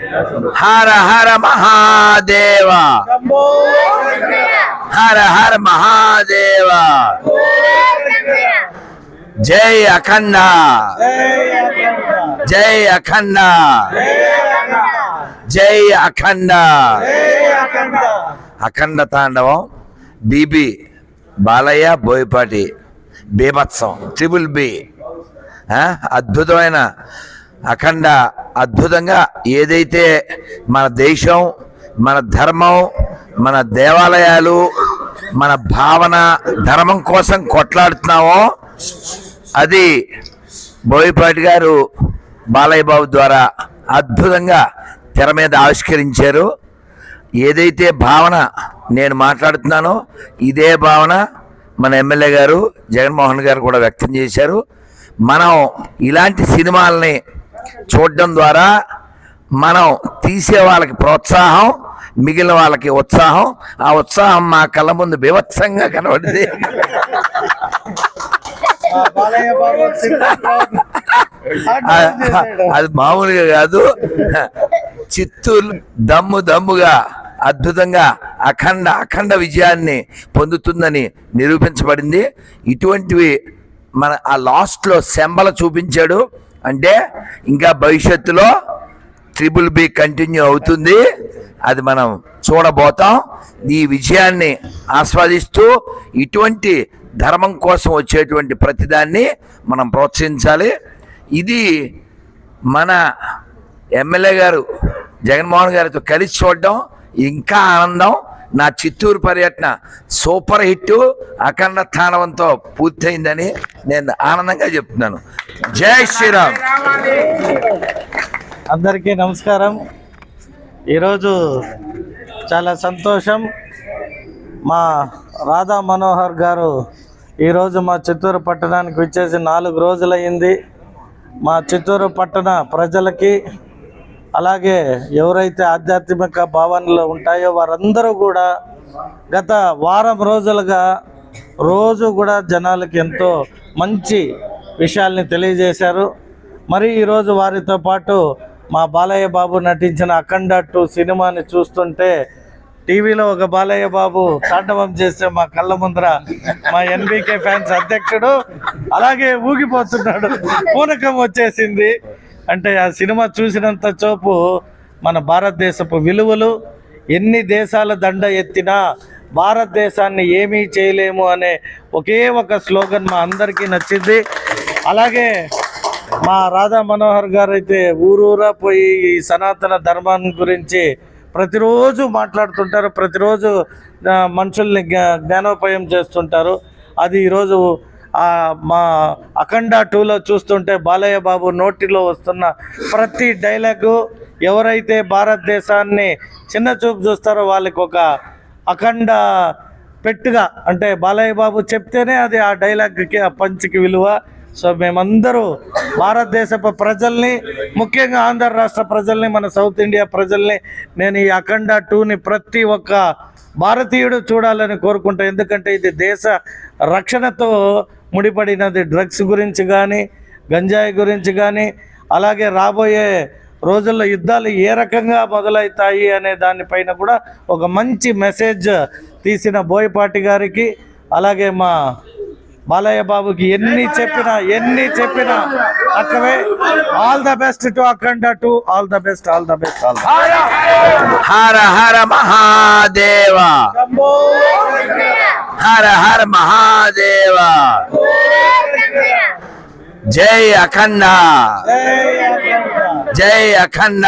హర హర మహాదేవ. హర హర మహాదేవ. జై అఖండ. జై అఖండ. జై అఖండ. అఖండ తాండవం. బీబీ బాలయ్య బోయపాటి బీభత్సం ట్రిపుల్ బి అద్భుతమైన అఖండ అద్భుతంగా ఏదైతే మన దేశం మన ధర్మం మన దేవాలయాలు మన భావన ధర్మం కోసం కొట్లాడుతున్నామో అది బోయపాటి గారు బాలయ్య బాబు ద్వారా అద్భుతంగా తెర మీద ఆవిష్కరించారు. ఏదైతే భావన నేను మాట్లాడుతున్నానో ఇదే భావన మన ఎమ్మెల్యే గారు జగన్మోహన్ గారు కూడా వ్యక్తం చేశారు. మనం ఇలాంటి సినిమాలని చూడడం ద్వారా మనం తీసే వాళ్ళకి ప్రోత్సాహం మిగిలిన వాళ్ళకి ఉత్సాహం. ఆ ఉత్సాహం మా కళ్ళ ముందు బీభత్సంగా కనబడింది అది మామూలుగా కాదు. చిత్తూరు దమ్ము దమ్ముగా అద్భుతంగా అఖండ అఖండ విజయాన్ని పొందుతుందని నిరూపించబడింది. ఇటువంటివి మన ఆ లాస్ట్లో శంబల చూపించాడు. అంటే ఇంకా భవిష్యత్తులో ట్రిపుల్ బి కంటిన్యూ అవుతుంది. అది మనం చూడబోతాం. ఈ విజయాన్ని ఆస్వాదిస్తూ ఇటువంటి ధర్మం కోసం వచ్చేటువంటి ప్రతిదాన్ని మనం ప్రోత్సహించాలి. ఇది మన ఎమ్మెల్యే గారు జగన్మోహన్ గారితో కలిసి చూడడం ఇంకా ఆనందం. నా చిత్తూరు పర్యటన సూపర్ హిట్ అఖండ స్థానంతో పూర్తయిందని నేను ఆనందంగా చెప్తున్నాను. జై శ్రీరామ్. అందరికీ నమస్కారం. ఈరోజు చాలా సంతోషం. మా రాధా మనోహర్ గారు ఈరోజు మా చిత్తూరు పట్టణానికి వచ్చేసి నాలుగు రోజులయ్యింది. మా చిత్తూరు పట్టణ ప్రజలకి అలాగే ఎవరైతే ఆధ్యాత్మిక భావనలు ఉంటాయో వారందరూ కూడా గత వారం రోజులుగా రోజు కూడా జనాలకి ఎంతో మంచి విషయాల్ని తెలియజేశారు. మరి ఈరోజు వారితో పాటు మా బాలయ్య బాబు నటించిన అఖండ టూ సినిమాని చూస్తుంటే టీవీలో ఒక బాలయ్య బాబు తాండవం చేస్తే మా కళ్ళ ముందర మా ఎన్బికే ఫ్యాన్స్ అధ్యక్షుడు అలాగే ఊగిపోతున్నాడు. పూనకం వచ్చేసింది. అంటే ఆ సినిమా చూసినంత చోపు మన భారతదేశపు విలువలు ఎన్ని దేశాల దండ ఎత్తినా భారతదేశాన్ని ఏమీ చేయలేము అనే ఒకే ఒక స్లోగన్ మా అందరికీ నచ్చింది. అలాగే మా రాధా మనోహర్ గారు అయితే ఊరూరా పోయి ఈ సనాతన ధర్మాన్ని గురించి ప్రతిరోజు మాట్లాడుతుంటారు ప్రతిరోజు మనుషుల్ని జ్ఞానోపాయం జ్ఞానోపయం చేస్తుంటారు. అది ఈరోజు మా అఖండ టూలో చూస్తుంటే బాలయ్య బాబు నోటిలో వస్తున్న ప్రతి డైలాగు ఎవరైతే భారతదేశాన్ని చిన్న చూపు చూస్తారో వాళ్ళకి ఒక అఖండ పెట్టుగా అంటే బాలయ్య బాబు చెప్తేనే అది ఆ డైలాగ్కి ఆ పంచ్కి విలువ. సో మేమందరూ భారతదేశపు ప్రజల్ని ముఖ్యంగా ఆంధ్ర రాష్ట్ర ప్రజల్ని మన సౌత్ ఇండియా ప్రజల్ని నేను ఈ అఖండ టూని ప్రతి ఒక్క భారతీయుడు చూడాలని కోరుకుంటా. ఎందుకంటే ఇది దేశ రక్షణతో ముడిపడినది డ్రగ్స్ గురించి కానీ గంజాయి గురించి కానీ అలాగే రాబోయే రోజుల్లో యుద్ధాలు ఏ రకంగా మొదలవుతాయి అనే దానిపైన కూడా ఒక మంచి మెసేజ్ తీసిన బోయపాటి గారికి అలాగే మా బాలయ్య బాబుకి ఎన్ని చెప్పినా ఎన్ని చెప్పినా తక్కువే all the best to Akhanda to all the best all the best all Hara Hara Mahadeva. Hara Hara Mahadeva. జై అఖండ. జై అఖండ.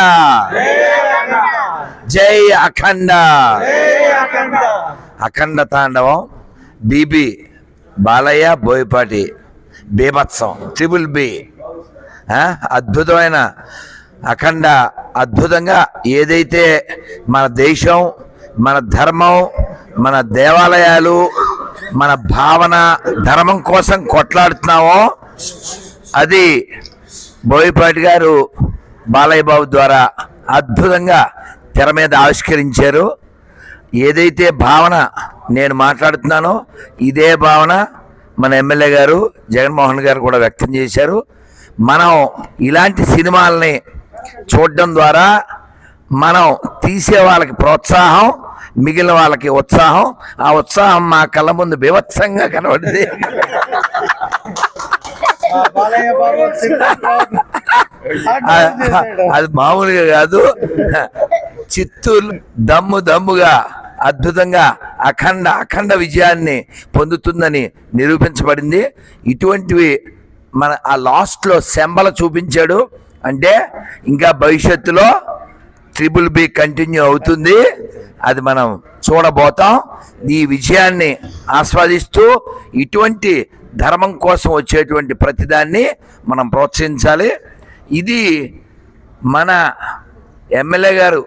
జై అఖండ. అఖండ తాండవం బీబీ. బాలయ్య బోయపాటి బీభత్సం ట్రిపుల్ బి అద్భుతమైన అఖండ అద్భుతంగా ఏదైతే మన దేశం మన ధర్మం మన దేవాలయాలు మన భావన ధర్మం కోసం కొట్లాడుతున్నామో అది బోయపాటి గారు బాలయ్య బాబు ద్వారా అద్భుతంగా తెర మీద ఆవిష్కరించారు. ఏదైతే భావన నేను మాట్లాడుతున్నానో. ఇదే భావన మన ఎమ్మెల్యే గారు జగన్మోహన్ గారు కూడా వ్యక్తం చేశారు. మనం ఇలాంటి సినిమాలని చూడడం ద్వారా మనం తీసే వాళ్ళకి ప్రోత్సాహం మిగిలిన వాళ్ళకి ఉత్సాహం. ఆ ఉత్సాహం మా కళ్ళ ముందు బీభత్సంగా కనబడింది. అది మామూలుగా కాదు. చిత్తూరు దమ్ము దమ్ముగా అద్భుతంగా అఖండ అఖండ విజయాన్ని పొందుతుందని నిరూపించబడింది. ఇటువంటివి మన ఆ లాస్ట్లో శంబల చూపించాడు. అంటే ఇంకా భవిష్యత్తులో ట్రిపుల్ బి కంటిన్యూ అవుతుంది. అది మనం చూడబోతాం. ఈ విజయాన్ని ఆస్వాదిస్తూ ఇటువంటి ధర్మం కోసం వచ్చేటువంటి ప్రతిదాన్ని మనం ప్రోత్సహించాలి. ఇది మన ఎమ్మెల్యే గారు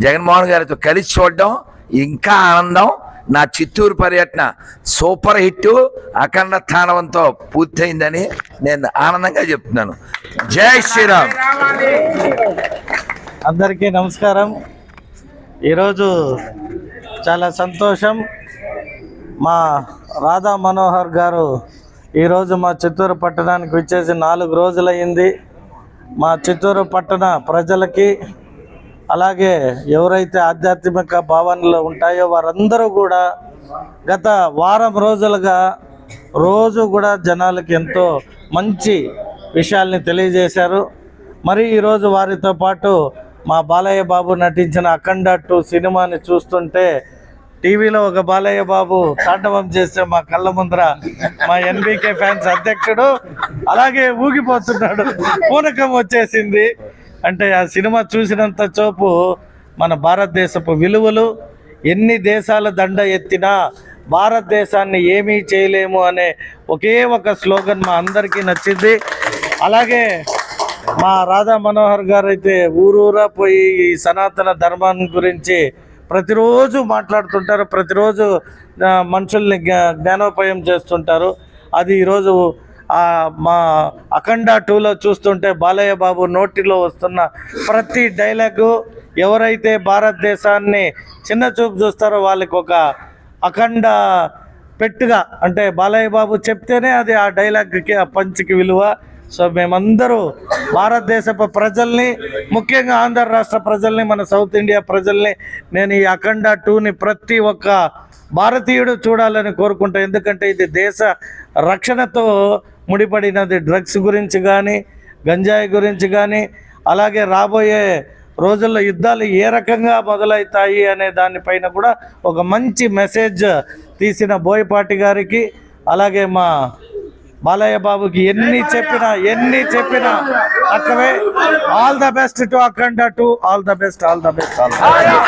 జగన్మోహన్ గారితో కలిసి చూడడం ఇంకా ఆనందం. నా చిత్తూరు పర్యటన సూపర్ హిట్ అఖండ స్థానంతో పూర్తయిందని నేను ఆనందంగా చెప్తున్నాను. జై శ్రీరామ్. అందరికీ నమస్కారం. ఈరోజు చాలా సంతోషం. మా రాధా మనోహర్ గారు ఈరోజు మా చిత్తూరు పట్టణానికి వచ్చేసి నాలుగు రోజులయ్యింది. మా చిత్తూరు పట్టణ ప్రజలకి అలాగే ఎవరైతే ఆధ్యాత్మిక భావనలు ఉంటాయో వారందరూ కూడా గత వారం రోజులుగా రోజు కూడా జనాలకి ఎంతో మంచి విషయాల్ని తెలియజేశారు. మరి ఈరోజు వారితో పాటు మా బాలయ్య బాబు నటించిన అఖండ టూ సినిమాని చూస్తుంటే టీవీలో ఒక బాలయ్య బాబు తాండవం చేస్తే మా కళ్ళ ముందర మా ఎన్బికే ఫ్యాన్స్ అధ్యక్షుడు అలాగే ఊగిపోతున్నాడు. పూనకం వచ్చేసింది. అంటే ఆ సినిమా చూసినంత చోపు మన భారతదేశపు విలువలు ఎన్ని దేశాల దండ ఎత్తినా భారతదేశాన్ని ఏమీ చేయలేము అనే ఒకే ఒక స్లోగన్ మా అందరికీ నచ్చింది. అలాగే మా రాధా మనోహర్ గారు అయితే ఊరూరా పోయి ఈ సనాతన ధర్మాన్ని గురించి ప్రతిరోజు మాట్లాడుతుంటారు ప్రతిరోజు మనుషుల్ని జ్ఞానోపాయం చేస్తుంటారు. అది ఈరోజు మా అఖండ టూలో చూస్తుంటే బాలయ్య బాబు నోటిలో వస్తున్న ప్రతి డైలాగు ఎవరైతే భారతదేశాన్ని చిన్న చూపు చూస్తారో వాళ్ళకి ఒక అఖండ పెట్టుగా అంటే బాలయ్య బాబు చెప్తేనే అది ఆ డైలాగ్కి ఆ పంచ్కి విలువ. సో మేమందరూ భారతదేశపు ప్రజల్ని ముఖ్యంగా ఆంధ్ర రాష్ట్ర ప్రజల్ని మన సౌత్ ఇండియా ప్రజల్ని నేను ఈ అఖండ టూని ప్రతి ఒక్క భారతీయుడు చూడాలని కోరుకుంటా. ఎందుకంటే ఇది దేశ రక్షణతో ముడిపడినది డ్రగ్స్ గురించి కానీ గంజాయి గురించి కానీ అలాగే రాబోయే రోజుల్లో యుద్ధాలు ఏ రకంగా మొదలవుతాయి అనే దానిపైన కూడా ఒక మంచి మెసేజ్ తీసిన బోయపాటి గారికి అలాగే మా బాలయ్య బాబుకి ఎన్ని చెప్పినా ఎన్ని చెప్పినా అక్కవే all the best to Akhanda to all the best all the best all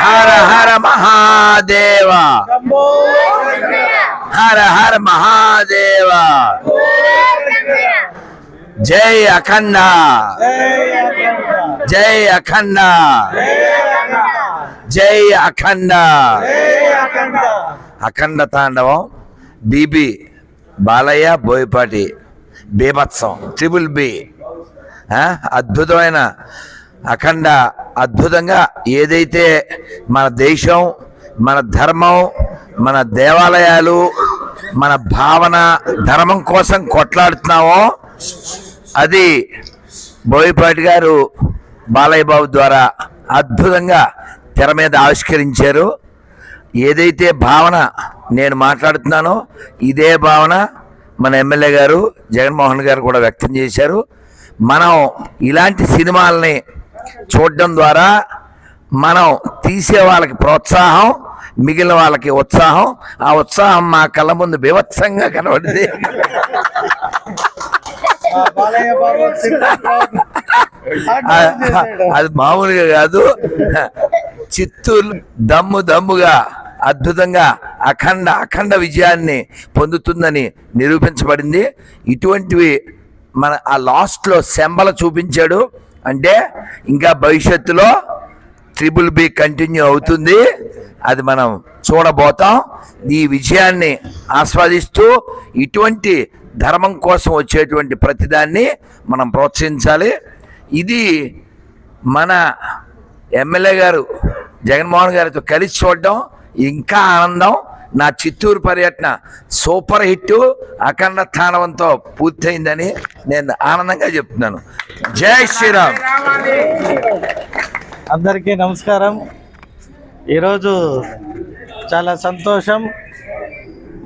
Hara Hara Mahadeva. Hara Hara Mahadeva. జై అఖండ. జై అఖండ. జై అఖండ. అఖండ తాండవం. బీబీ బాలయ్య బోయపాటి బీభత్సం ట్రిపుల్ బి అద్భుతమైన అఖండ అద్భుతంగా ఏదైతే మన దేశం మన ధర్మం మన దేవాలయాలు మన భావన ధర్మం కోసం కొట్లాడుతున్నామో అది బోయపాటి గారు బాలయ్య బాబు ద్వారా అద్భుతంగా తెర మీద ఆవిష్కరించారు. ఏదైతే భావన నేను మాట్లాడుతున్నానో. ఇదే భావన మన ఎమ్మెల్యే గారు జగన్మోహన్ గారు కూడా వ్యక్తం చేశారు. మనం ఇలాంటి సినిమాలని చూడడం ద్వారా మనం తీసే వాళ్ళకి ప్రోత్సాహం మిగిలిన వాళ్ళకి ఉత్సాహం. ఆ ఉత్సాహం మా కళ్ళ ముందు బీభత్సంగా కనబడింది. అది మామూలుగా కాదు. చిత్తూరు దమ్ము దమ్ముగా అద్భుతంగా అఖండ అఖండ విజయాన్ని పొందుతుందని నిరూపించబడింది. ఇటువంటివి మన ఆ లాస్ట్లో శంబల చూపించాడు. అంటే ఇంకా భవిష్యత్తులో ట్రిపుల్ బి కంటిన్యూ అవుతుంది. అది మనం చూడబోతాం. ఈ విజయాన్ని ఆస్వాదిస్తూ ఇటువంటి ధర్మం కోసం వచ్చేటువంటి ప్రతిదాన్ని మనం ప్రోత్సహించాలి. ఇది మన ఎమ్మెల్యే గారు జగన్మోహన్ గారితో కలిసి చూడడం ఇంకా ఆనందం. నా చిత్తూరు పర్యటన సూపర్ హిట్ అఖండ స్థానంతో పూర్తయిందని నేను ఆనందంగా చెప్తున్నాను. జై శ్రీరామ్. అందరికీ నమస్కారం. ఈరోజు చాలా సంతోషం.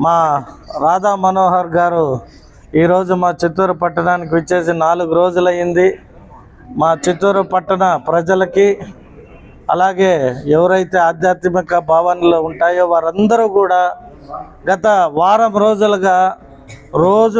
మా రాధా మనోహర్ గారు ఈరోజు మా చిత్తూరు పట్టణానికి వచ్చేసి నాలుగు రోజులయ్యింది. మా చిత్తూరు పట్టణ ప్రజలకి అలాగే ఎవరైతే ఆధ్యాత్మిక భావనలు ఉంటాయో వారందరూ కూడా గత వారం రోజులుగా రోజు